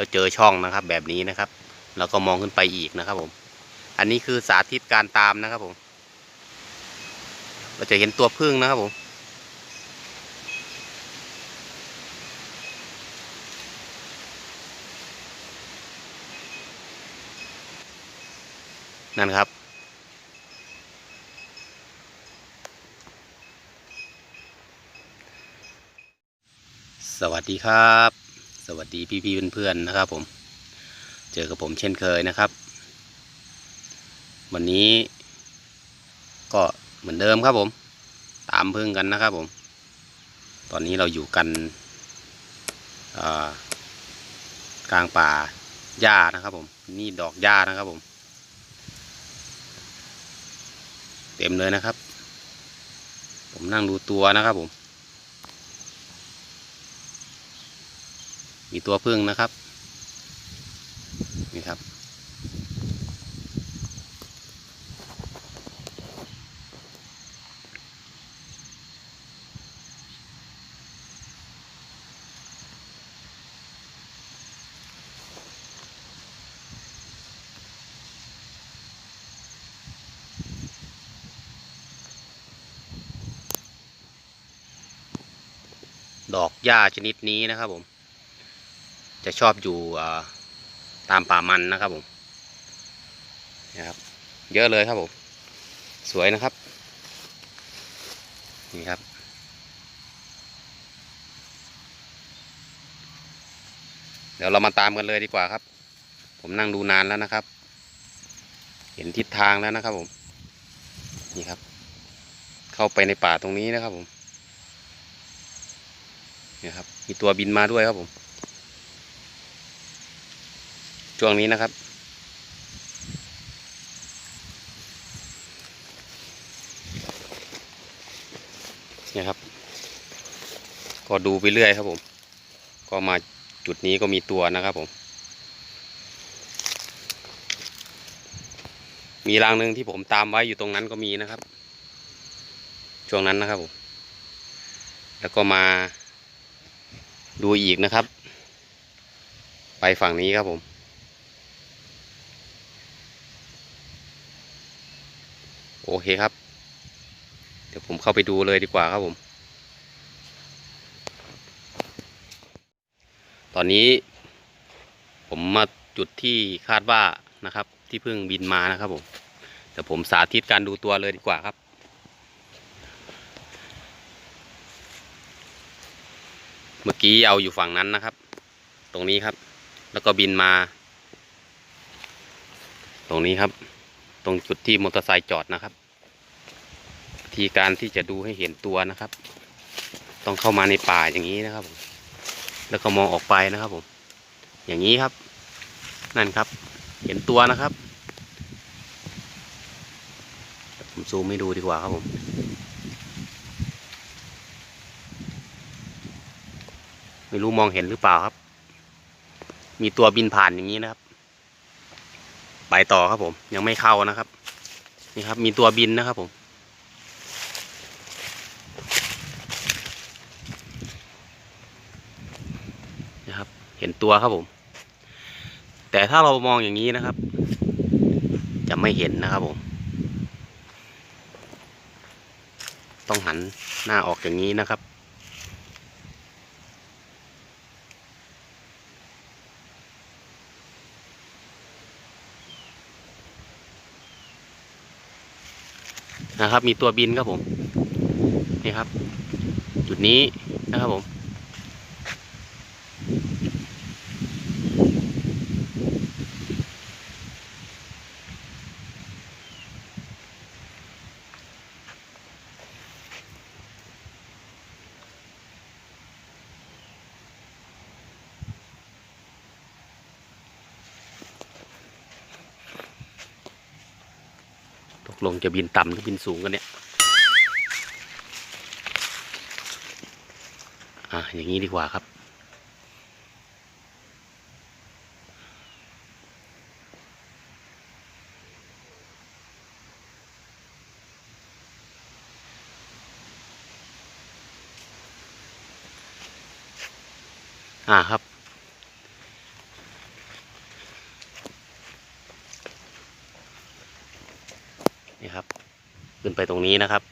แล้วเจอช่องนะครับ แบบนี้นะครับ แล้วก็มองขึ้นไปอีกนะครับ ผม อันนี้คือสาธิตการตามนะครับ ผม เราจะเห็นตัวพึ่งนะครับผมนั่นครับ สวัสดีครับ วัสดีพี่ๆเพื่อนๆนะครับ ผม เจอกับผมเช่นเคยนะครับ วันนี้ ก็เหมือนเดิมครับผม ตามพึ่งกันนะครับ ผม ตอนนี้เราอยู่กันกลางป่าหญ้านะครับ ผมนี่ดอกหญ้านะครับผม เต็มเลยนะครับ ผมนั่งดูตัวนะครับผม มีตัวพึ่งนะครับ นี่ครับ ดอกหญ้าชนิดนี้นะครับผม จะชอบอยู่ตามป่ามันนะครับผมนะครับ เยอะเลยครับผม สวยนะครับ นี่ครับ เดี๋ยวเรามาตามกันเลยดีกว่าครับ ผมนั่งดูนานแล้วนะครับ เห็นทิศทางแล้วนะครับผม นี่ครับ เข้าไปในป่าตรงนี้นะครับผม นี่ครับ มีตัวบินมาด้วยครับผม ช่วงนี้นะครับเนี่ยครับ ก็ดูไปเรื่อยครับผม ก็มาจุดนี้ก็มีตัวนะครับผม มีรางหนึ่งที่ผมตามไว้อยู่ตรงนั้นก็มีนะครับ ช่วงนั้นนะครับผม แล้วก็มาดูอีกนะครับ ไปฝั่งนี้ครับผม โอเคครับ เดี๋ยวผมเข้าไปดูเลยดีกว่าครับผม ตอนนี้ ผมมาจุดที่คาดว่านะครับ ที่เพิ่งบินมานะครับผมเดี๋ยวผมสาธิตการดูตัวเลยดีกว่าครับเมื่อกี้เอาอยู่ฝั่งนั้นนะครับ ตรงนี้ครับ แล้วก็บินมา ตรงนี้ครับ ตรงจุดที่มอเตอร์ไซค์จอดนะครับ ธีการที่จะดูให้เห็นตัวนะครับ ต้องเข้ามาในป่าอย่างนี้นะครับผมแล้วก็มองออกไปนะครับผม อย่างนี้ครับ นั่นครับ เห็นตัวนะครับ ผมซูมให้ดูดีกว่าครับผม ไม่รู้มองเห็นหรือเปล่าครับ มีตัวบินผ่านอย่างนี้นะครับ ไปต่อครับผม ยังไม่เข้านะครับ นี่ครับ มีตัวบินนะครับผม นะครับ เห็นตัวครับผม แต่ถ้าเรามองอย่างนี้นะครับ จะไม่เห็นนะครับผม ต้องหันหน้าออกอย่างนี้นะครับ นะครับ มีตัวบินครับผม นี่ครับ จุดนี้นะครับผม ลงจะบินต่ำหรือบินสูงกันเนี่ย อะอย่างนี้ดีกว่าครับ อ่าครับ นี่ครับ ขึ้นไปตรงนี้นะครับ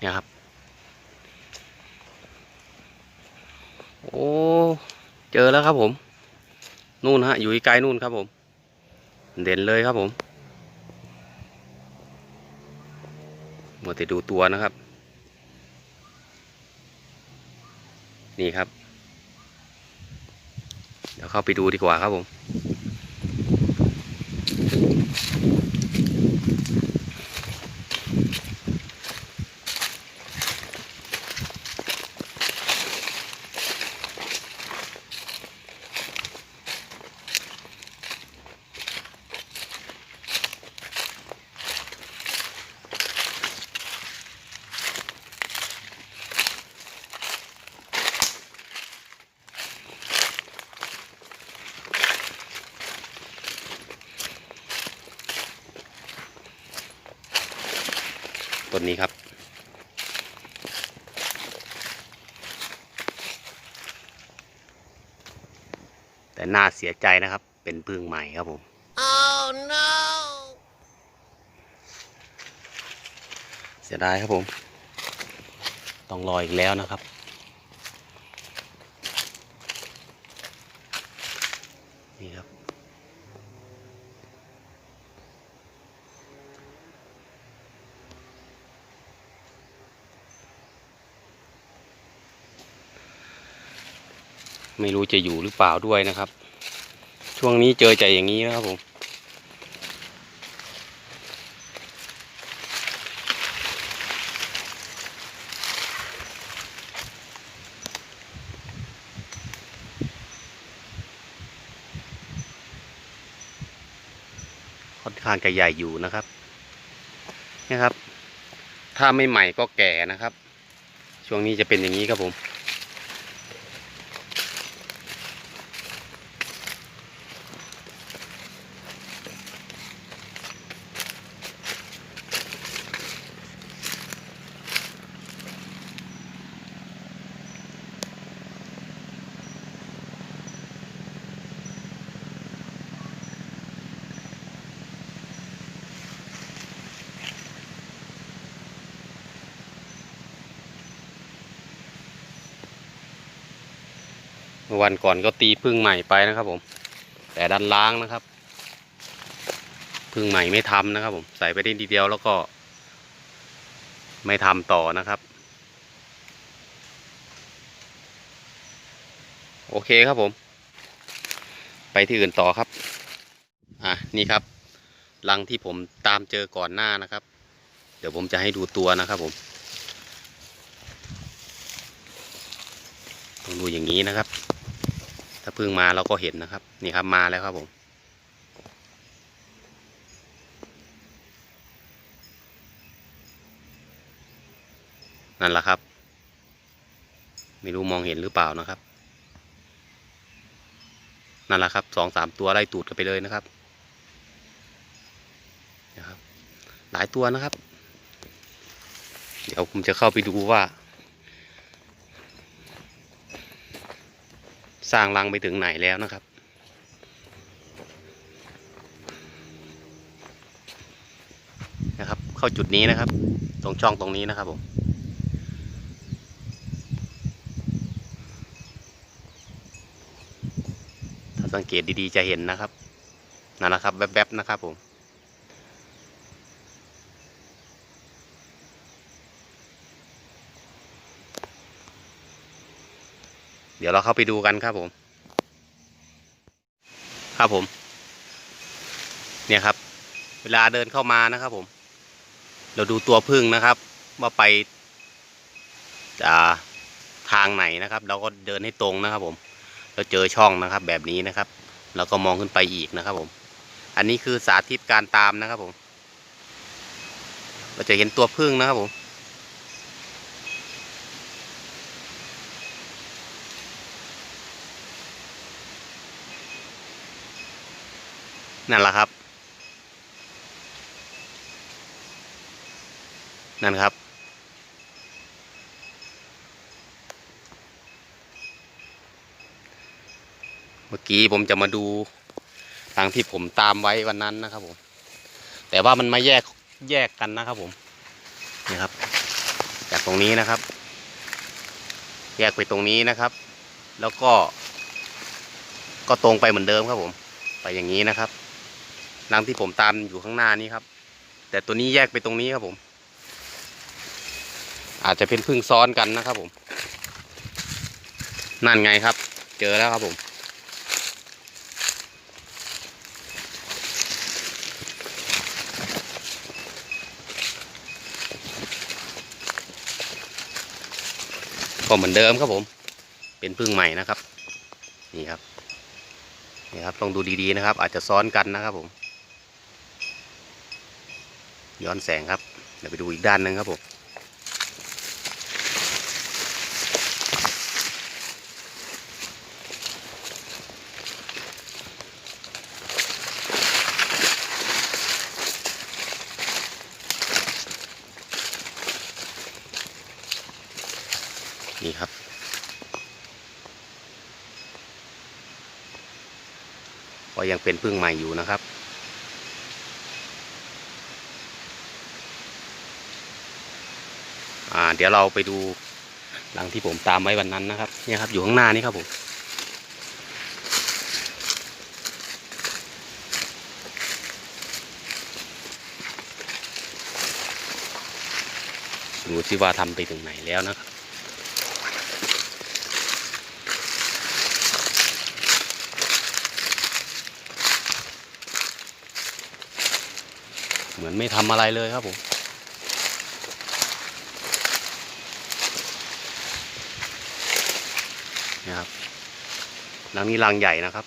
เนี่ยครับ โอ้ เจอแล้วครับผม นู่นฮะ อยู่ไกลนู่นครับผม เด่นเลยครับผมมัว แต่ดูตัวนะครับ นี่ครับ เดี๋ยวเข้าไปดูดีกว่าครับผม ต้นนี้ครับ แต่น่าเสียใจนะครับ เป็นพึ่งใหม่ครับผม Oh no! เสียดายครับผม ต้องรออีกแล้วนะครับ ไม่รู้จะอยู่หรือเปล่าด้วยนะครับ ช่วงนี้เจอใจอย่างนี้นะครับผมค่อนข้างจะใหญ่อยู่นะครับนะครับ ถ้าไม่ใหม่ก็แก่นะครับ ช่วงนี้จะเป็นอย่างนี้ครับผม วันก่อนก็ตีพึ่งใหม่ไปนะครับผม แต่ดันล้างนะครับ พึ่งใหม่ไม่ทำนะครับ ผมใส่ไปได้ทีเดียวแล้วก็ ไม่ทำต่อนะครับ โอเคครับผม ไปที่อื่นต่อครับ อะนี่ครับรังที่ผมตามเจอก่อนหน้านะครับ เดี๋ยวผมจะให้ดูตัวนะครับผมต้องดูอย่างนี้นะครับ ถ้าเพิ่งมาเราก็เห็นนะครับ นี่ครับมาแล้วครับผม นั่นแหละครับ ไม่รู้มองเห็นหรือเปล่านะครับ นั่นแหละครับสองสามตัวไล่ตูดกันไปเลยนะครับนะครับ หลายตัวนะครับ เดี๋ยวผมจะเข้าไปดูว่า สร้างรังไปถึงไหนแล้วนะครับ นะครับ เข้าจุดนี้นะครับ ตรงช่องตรงนี้นะครับผมถ้าสังเกตดีๆจะเห็นนะครับนั่นนะครับ แวบๆนะครับผม ดี๋ยวเราเข้าไปดูกันครับผม ครับผม เนี่ยครับ เวลาเดินเข้ามานะครับผม เราดูตัวพึ่งนะครับ ว่าไปอ่าทางไหนนะครับ เราก็เดินให้ตรงนะครับ ผม เราเจอช่องนะครับ แบบนี้นะครับ เราก็มองขึ้นไปอีกนะครับผม อันนี้คือสาธิตการตามนะครับผม เราจะเห็นตัวพึ่งนะครับผม นั่นแหละครับ นั่นครับ เมื่อกี้ผมจะมาดูทางที่ผมตามไว้วันนั้นนะครับผม แต่ว่ามันมาแยกแยกกันนะครับผมนี่ครับ จากตรงนี้นะครับ แยกไปตรงนี้นะครับ แล้วก็ ก็ตรงไปเหมือนเดิมครับผม ไปอย่างนี้นะครับ รังที่ผมตามอยู่ข้างหน้านี้ครับ แต่ตัวนี้แยกไปตรงนี้ครับผม อาจจะเป็นพึ่งซ้อนกันนะครับผม นั่นไงครับ เจอแล้วครับผม ก็เหมือนเดิมครับผม เป็นพึ่งใหม่นะครับ นี่ครับนี่ครับลองดูดีๆนะครับ อาจจะซ้อนกันนะครับผม ย้อนแสงครับ เดี๋ยวไปดูอีกด้านหนึ่งครับผมนี่ครับ ก็ยังเป็นพึ่งใหม่อยู่นะครับ อ่าเดี๋ยวเราไปดูหลังที่ผมตามไว้วันนั้นนะครับเนี่ยครับอยู่ข้างหน้านี้ครับผมดูสิว่าทำไปถึงไหนแล้วนะครับเหมือนไม่ทำอะไรเลยครับผม นะครับรังนี้รังใหญ่นะครับ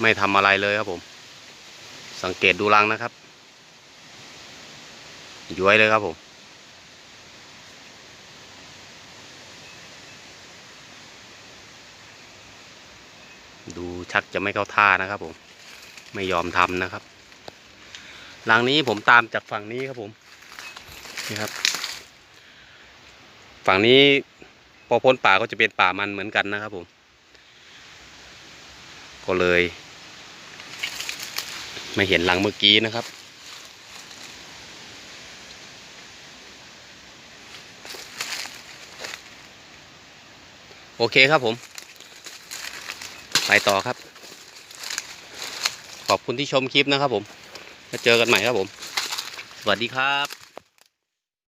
ไม่ทำอะไรเลยครับผม สังเกตดูรังนะครับ ย้วยเลยครับผม ดูชักจะไม่เข้าท่านะครับผม ไม่ยอมทำนะครับ หลังนี้ผมตามจากฝั่งนี้ครับผมนี่ครับ ฝั่งนี้พอพ้นป่าก็จะเป็นป่ามันเหมือนกันนะครับผม ก็เลย ไม่เห็นหลังเมื่อกี้นะครับโอเคครับผม ไปต่อครับ ขอบคุณที่ชมคลิปนะครับผมมาเจอกันใหม่ครับผม สวัสดีครับ